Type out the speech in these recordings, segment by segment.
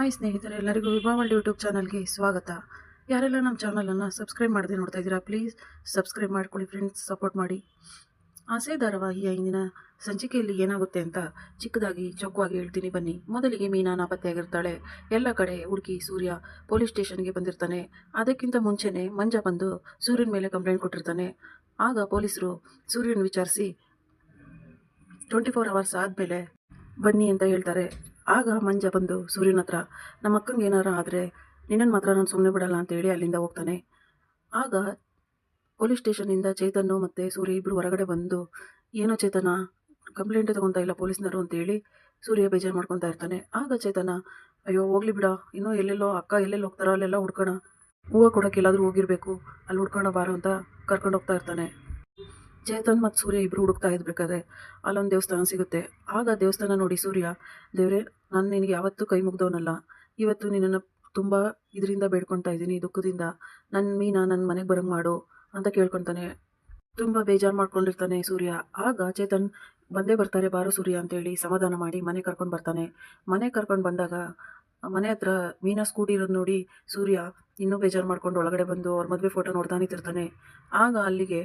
Hi ಸ್ನೇಹಿತರೆ, ಎಲ್ಲರಿಗೂ ವಿಭಾವಲ್ YouTube ಚಾನಲ್ಗೆ ಸ್ವಾಗತ. ಯಾರೆಲ್ಲ ನಮ್ಮ ಚಾನಲನ್ನು ಸಬ್ಸ್ಕ್ರೈಬ್ ಮಾಡದೆ ನೋಡ್ತಾ ಇದ್ದೀರಾ, ಪ್ಲೀಸ್ ಸಬ್ಸ್ಕ್ರೈಬ್ ಮಾಡ್ಕೊಳ್ಳಿ ಫ್ರೆಂಡ್ಸ್, ಸಪೋರ್ಟ್ ಮಾಡಿ. ಆಸೆ ಧಾರಾವಾಹಿಯ ಇಂದಿನ ಸಂಚಿಕೆಯಲ್ಲಿ ಏನಾಗುತ್ತೆ ಅಂತ ಚಿಕ್ಕದಾಗಿ ಚೊಕ್ಕವಾಗಿ ಹೇಳ್ತೀನಿ, ಬನ್ನಿ. ಮೊದಲಿಗೆ ಮೀನಾ ನಾಪತ್ತೆಯಾಗಿರ್ತಾಳೆ. ಎಲ್ಲ ಕಡೆ ಹುಡುಕಿ ಸೂರ್ಯ ಪೊಲೀಸ್ ಸ್ಟೇಷನ್ಗೆ ಬಂದಿರ್ತಾನೆ. ಅದಕ್ಕಿಂತ ಮುಂಚೆನೇ ಮಂಜ ಬಂದು ಸೂರ್ಯನ ಮೇಲೆ ಕಂಪ್ಲೇಂಟ್ ಕೊಟ್ಟಿರ್ತಾನೆ. ಆಗ ಪೊಲೀಸರು ಸೂರ್ಯನ ವಿಚಾರಿಸಿ, ಟ್ವೆಂಟಿ ಫೋರ್ ಅವರ್ಸ್ ಆದಮೇಲೆ ಬನ್ನಿ ಅಂತ ಹೇಳ್ತಾರೆ. ಆಗ ಮಂಜ ಬಂದು ಸೂರ್ಯನ ಹತ್ರ, ನಮ್ಮ ಅಕ್ಕಂಗೆ ಏನಾರ ಆದರೆ ನಿನ್ನನ್ನು ಮಾತ್ರ ನಾನು ಸುಮ್ಮನೆ ಬಿಡಲ್ಲ ಅಂತೇಳಿ ಅಲ್ಲಿಂದ ಹೋಗ್ತಾನೆ. ಆಗ ಪೊಲೀಸ್ ಸ್ಟೇಷನಿಂದ ಚೇತನ್ನು ಮತ್ತು ಸೂರ್ಯ ಇಬ್ಬರು ಹೊರಗಡೆ ಬಂದು, ಏನೋ ಚೇತನ, ಕಂಪ್ಲೇಂಟೇ ತೊಗೊತಾ ಇಲ್ಲ ಪೊಲೀಸ್ನವರು ಅಂತೇಳಿ ಸೂರ್ಯ ಬೇಜಾರು ಮಾಡ್ಕೊತಾ ಇರ್ತಾನೆ. ಆಗ ಚೇತನ, ಅಯ್ಯೋ, ಹೋಗ್ಲಿ ಬಿಡ. ಇನ್ನೂ ಎಲ್ಲೆಲ್ಲೋ ಅಕ್ಕ ಎಲ್ಲೆಲ್ಲಿ ಹೋಗ್ತಾರೋ ಅಲ್ಲೆಲ್ಲ ಹುಡ್ಕೋಣ. ಹೂವು ಕೊಡೋಕೆ ಎಲ್ಲಾದರೂ ಹೋಗಿರಬೇಕು. ಅಲ್ಲಿ ಹುಡ್ಕೋಣ ಬಾರೋ ಅಂತ ಕರ್ಕೊಂಡು ಹೋಗ್ತಾ ಇರ್ತಾನೆ. ಚೇತನ್ ಮತ್ತು ಸೂರ್ಯ ಇಬ್ಬರು ಹುಡುಕ್ತಾ ಇದ್ಬೇಕಾದ್ರೆ ಅಲ್ಲೊಂದು ದೇವಸ್ಥಾನ ಸಿಗುತ್ತೆ. ಆಗ ದೇವಸ್ಥಾನ ನೋಡಿ ಸೂರ್ಯ, ದೇವರೇ, ನಾನು ನಿನಗೆ ಯಾವತ್ತೂ ಕೈ ಮುಗ್ದವನಲ್ಲ. ಇವತ್ತು ನಿನ್ನನ್ನು ತುಂಬ ಇದರಿಂದ ಬೇಡ್ಕೊತಾ ಇದ್ದೀನಿ, ದುಃಖದಿಂದ. ನನ್ನ ಮೀನ ನನ್ನ ಮನೆಗೆ ಬರಂಗೆ ಮಾಡು ಅಂತ ಕೇಳ್ಕೊತಾನೆ. ತುಂಬ ಬೇಜಾರು ಮಾಡ್ಕೊಂಡಿರ್ತಾನೆ ಸೂರ್ಯ. ಆಗ ಚೇತನ್, ಬಂದೇ ಬರ್ತಾರೆ, ಬಾರೋ ಸೂರ್ಯ ಅಂತೇಳಿ ಸಮಾಧಾನ ಮಾಡಿ ಮನೆ ಕರ್ಕೊಂಡು ಬರ್ತಾನೆ. ಮನೆ ಕರ್ಕೊಂಡು ಬಂದಾಗ ಮನೆ ಹತ್ರ ಮೀನಾ ಸ್ಕೂಟಿ ಇರೋದು ನೋಡಿ ಸೂರ್ಯ ಇನ್ನೂ ಬೇಜಾರು ಮಾಡ್ಕೊಂಡು ಒಳಗಡೆ ಬಂದು ಅವ್ರ ಮದುವೆ ಫೋಟೋ ನೋಡ್ತಾ ತಿರ್ತಾನೆ ಆಗ ಅಲ್ಲಿಗೆ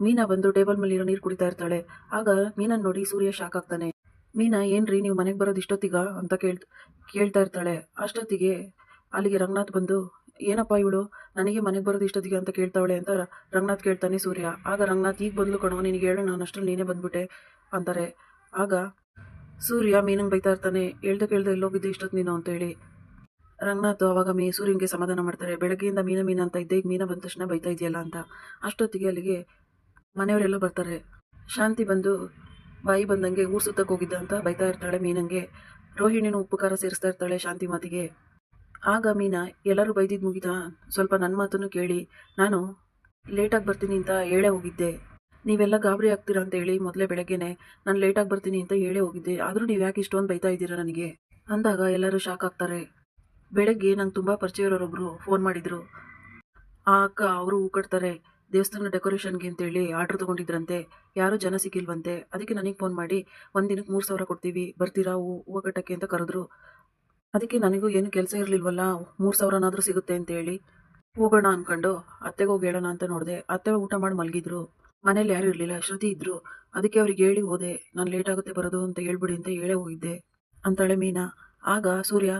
ಮೀನಾ ಬಂದು ಟೇಬಲ್ ಮೇಲೆ ಇರೋ ನೀರು ಕುಡಿತಾ ಇರ್ತಾಳೆ. ಆಗ ಮೀನನ್ನು ನೋಡಿ ಸೂರ್ಯ ಶಾಕ್ ಆಗ್ತಾನೆ. ಮೀನಾ, ಏನ್ರಿ ನೀವು ಮನೆಗೆ ಬರೋದು ಇಷ್ಟೊತ್ತಿಗ ಅಂತ ಕೇಳ್ ಕೇಳ್ತಾ ಇರ್ತಾಳೆ. ಅಷ್ಟೊತ್ತಿಗೆ ಅಲ್ಲಿಗೆ ರಂಗನಾಥ್ ಬಂದು, ಏನಪ್ಪ ಇವಳು? ನನಗೆ ಮನೆಗೆ ಬರೋದು ಇಷ್ಟೊತ್ತಿಗೆ ಅಂತ ಕೇಳ್ತಾವಳೆ ಅಂತ ರಂಗನಾಥ್ ಕೇಳ್ತಾನೆ ಸೂರ್ಯ. ಆಗ ರಂಗನಾಥ್, ಈಗ ಬಂದ್ಲು ಕಣೋ, ನಿನಗೆ ಹೇಳು, ನಾನು ಅಷ್ಟರಲ್ಲಿ ನೀನೇ ಬಂದ್ಬಿಟ್ಟೆ, ಅಂತಾರೆ. ಆಗ ಸೂರ್ಯ ಮೀನಂಗೆ ಬೈತಾ ಇರ್ತಾನೆ, ಹೇಳ್ದೆ ಕೇಳ್ದೆ ಎಲ್ಲೋಗಿದ್ದೆ ಇಷ್ಟೊತ್ತು ನೀನು ಅಂತೇಳಿ ರಂಗನಾಥ್ ಅವಾಗ ಮೀ, ಸೂರ್ಯನಿಗೆ ಸಮಾಧಾನ ಮಾಡ್ತಾರೆ. ಬೆಳಗ್ಗೆಯಿಂದ ಮೀನ ಮೀನ ಅಂತ ಇದ್ದೆ, ಈಗ ಮೀನ ಬಂದ ತಕ್ಷಣ ಬೈತಾ ಇದೆಯಲ್ಲ ಅಂತ. ಅಷ್ಟೊತ್ತಿಗೆ ಅಲ್ಲಿಗೆ ಮನೆಯವರೆಲ್ಲ ಬರ್ತಾರೆ. ಶಾಂತಿ ಬಂದು ಬಾಯಿ ಬಂದಂಗೆ ಊರು ಸುತ್ತಕ್ಕೆ ಹೋಗಿದ್ದ ಅಂತ ಬೈತಾ ಇರ್ತಾಳೆ ಮೀನಂಗೆ. ರೋಹಿಣಿನೂ ಉಪ್ಪು ಖಾರ ಸೇರಿಸ್ತಾ ಇರ್ತಾಳೆ ಶಾಂತಿ ಮಾತಿಗೆ. ಆಗ ಮೀನಾ, ಎಲ್ಲರೂ ಬೈದಿದ್ದು ಮುಗಿದ ಸ್ವಲ್ಪ ನನ್ನ ಮಾತನ್ನು ಕೇಳಿ. ನಾನು ಲೇಟಾಗಿ ಬರ್ತೀನಿ ಅಂತ ಹೇಳೇ ಹೋಗಿದ್ದೆ. ನೀವೆಲ್ಲ ಗಾಬರಿ ಆಗ್ತೀರಾ ಅಂತ ಹೇಳಿ ಮೊದಲೇ ಬೆಳಗ್ಗೆನೆ ನಾನು ಲೇಟಾಗಿ ಬರ್ತೀನಿ ಅಂತ ಹೇಳೇ ಹೋಗಿದ್ದೆ. ಆದರೂ ನೀವು ಯಾಕೆ ಇಷ್ಟೊಂದು ಬೈತಾ ಇದ್ದೀರಾ ನನಗೆ? ಅಂದಾಗ ಎಲ್ಲರೂ ಶಾಕ್ ಆಗ್ತಾರೆ. ಬೆಳಗ್ಗೆ ನಂಗೆ ತುಂಬ ಪರಿಚಯ ಇರೋರೊಬ್ಬರು ಫೋನ್ ಮಾಡಿದರು. ಆ ಅಕ್ಕ ಅವರು ಹೂ ಕಟ್ತಾರೆ ದೇವಸ್ಥಾನ ಡೆಕೋರೇಷನ್ಗೆ ಅಂತೇಳಿ ಆರ್ಡ್ರ್ ತೊಗೊಂಡಿದ್ರಂತೆ. ಯಾರೂ ಜನ ಸಿಕ್ಕಿಲ್ವಂತೆ. ಅದಕ್ಕೆ ನನಗೆ ಫೋನ್ ಮಾಡಿ, ಒಂದು ದಿನಕ್ಕೆ ಮೂರು ಸಾವಿರ ಕೊಡ್ತೀವಿ. ಬರ್ತೀರಾ? ಹೂವು ಕಟ್ಟಕ್ಕೆ? ಅಂತ ಕರೆದ್ರು. ಅದಕ್ಕೆ ನನಗೂ ಏನು ಕೆಲಸ ಇರಲಿಲ್ವಲ್ಲ, ಮೂರು ಸಾವಿರನಾದರೂ ಸಿಗುತ್ತೆ ಅಂತೇಳಿ. ಹೋಗೋಣ ಅಂದ್ಕೊಂಡು ಅತ್ತೆಗೆ ಹೋಗಿ ಹೇಳೋಣ ಅಂತ ನೋಡಿದೆ. ಅತ್ತೆ ಊಟ ಮಾಡಿ ಮಲಗಿದ್ರು. ಮನೇಲಿ ಯಾರೂ ಇರಲಿಲ್ಲ. ಶ್ರುತಿ ಇದ್ದರು ಅದಕ್ಕೆ ಅವ್ರಿಗೆ ಹೇಳಿ ಹೋದೆ. ನಾನು ಲೇಟ್ ಆಗುತ್ತೆ ಬರೋದು ಅಂತ ಹೇಳ್ಬಿಡಿ ಅಂತ ಹೇಳೇ ಹೋಗಿದ್ದೆ, ಅಂತಾಳೆ ಮೀನಾ. ಆಗ ಸೂರ್ಯ,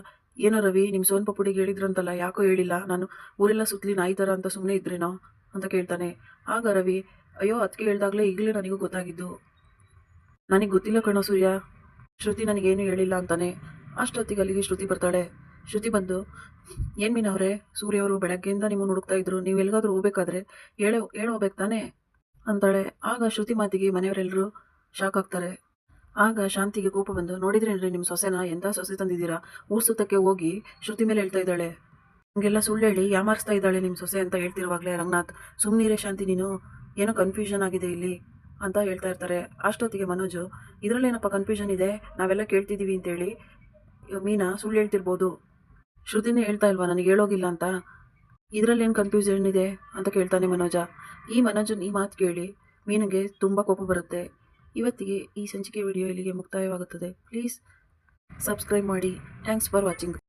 ಏನೋ ರವಿ ನಿಮ್ಮ ಸೋನ್ ಪಪ್ಪುಡಿಗೆ ಹೇಳಿದ್ರಂತಲ್ಲ, ಯಾಕೋ ಹೇಳಿಲ್ಲ? ನಾನು ಊರೆಲ್ಲ ಸುತ್ತಲಿ ನಾಯಿ ಥರ ಅಂತ ಸುಮ್ಮನೆ ಇದ್ರೇನೋ? ಅಂತ ಕೇಳ್ತಾನೆ. ಆಗ ರವಿ, ಅಯ್ಯೋ ಅದಕ್ಕೆ ಹೇಳ್ದಾಗಲೇ ಈಗಲೇ ನನಗೂ ಗೊತ್ತಾಗಿದ್ದು. ನನಗೆ ಗೊತ್ತಿಲ್ಲ ಕಣೋ ಸೂರ್ಯ. ಶ್ರುತಿ ನನಗೇನು ಹೇಳಿಲ್ಲ ಅಂತಾನೆ. ಅಷ್ಟೊತ್ತಿಗೆ ಅಲ್ಲಿಗೆ ಶ್ರುತಿ ಬರ್ತಾಳೆ. ಶ್ರುತಿ ಬಂದು, ಏನು ಅವರೇ, ಸೂರ್ಯ ಅವರು ಬೆಳಗ್ಗೆಯಿಂದ ನಿಮ್ಮ ಹುಡುಕ್ತಾ ಇದ್ರು. ನೀವು ಎಲ್ಲಿಗಾದ್ರೂ ಹೋಗ್ಬೇಕಾದ್ರೆ ಹೇಳೋ ಹೇಳಿ ಹೋಗ್ಬೇಕು ತಾನೆ? ಅಂತಾಳೆ. ಆಗ ಶ್ರುತಿ ಮಾತಿಗೆ ಮನೆಯವರೆಲ್ಲರೂ ಶಾಕ್ ಆಗ್ತಾರೆ. ಆಗ ಶಾಂತಿಗೆ ಕೋಪ ಬಂದು, ನೋಡಿದ್ರೇನ್ರಿ ನಿಮ್ಮ ಸೊಸೆನ? ಎಂಥ ಸೊಸೆ ತಂದಿದ್ದೀರಾ? ಊರ್ ಸುತ್ತಕ್ಕೆ ಹೋಗಿ ಶ್ರುತಿ ಮೇಲೆ ಹೇಳ್ತಾ ಇದ್ದಾಳೆ. ಹಂಗೆಲ್ಲ ಸುಳ್ಳು ಹೇಳಿ ಯಾಮಾರಿಸ್ತಾ ಇದ್ದಾಳೆ ನಿಮ್ಮ ಸೊಸೆ ಅಂತ ಹೇಳ್ತಿರುವಾಗಲೇ ರಂಗನಾಥ್. ಸುಮ್ಮನಿರೇ ಶಾಂತಿ ನೀನು. ಏನೋ ಕನ್ಫ್ಯೂಷನ್ ಆಗಿದೆ ಇಲ್ಲಿ ಅಂತ ಹೇಳ್ತಾ ಇರ್ತಾರೆ ಅಷ್ಟೊತ್ತಿಗೆ ಮನೋಜು. ಇದರಲ್ಲೇನಪ್ಪ ಕನ್ಫ್ಯೂಷನ್ ಇದೆ? ನಾವೆಲ್ಲ ಕೇಳ್ತಿದ್ದೀವಿ ಅಂತೇಳಿ. ಮೀನಾ, ಸುಳ್ಳು ಹೇಳ್ತಿರ್ಬೋದು. ಶ್ರುತಿನೇ ಹೇಳ್ತಾ ಇಲ್ವಾ, ನನಗೆ ಹೇಳೋಗಿಲ್ಲ ಅಂತ? ಇದರಲ್ಲಿ ಏನು ಕನ್ಫ್ಯೂಷನ್ ಇದೆ ಅಂತ ಕೇಳ್ತಾನೆ ಮನೋಜ. ಈ ಮನೋಜನ್ ಈ ಮಾತು ಕೇಳಿ ಮೀನಿಗೆ ತುಂಬ ಕೋಪ ಬರುತ್ತೆ. ಇವತ್ತಿಗೆ ಈ ಸಂಚಿಕೆ ವಿಡಿಯೋ ಇಲ್ಲಿಗೆ ಮುಕ್ತಾಯವಾಗುತ್ತದೆ. ಪ್ಲೀಸ್ ಸಬ್ಸ್ಕ್ರೈಬ್ ಮಾಡಿ. Thanks for watching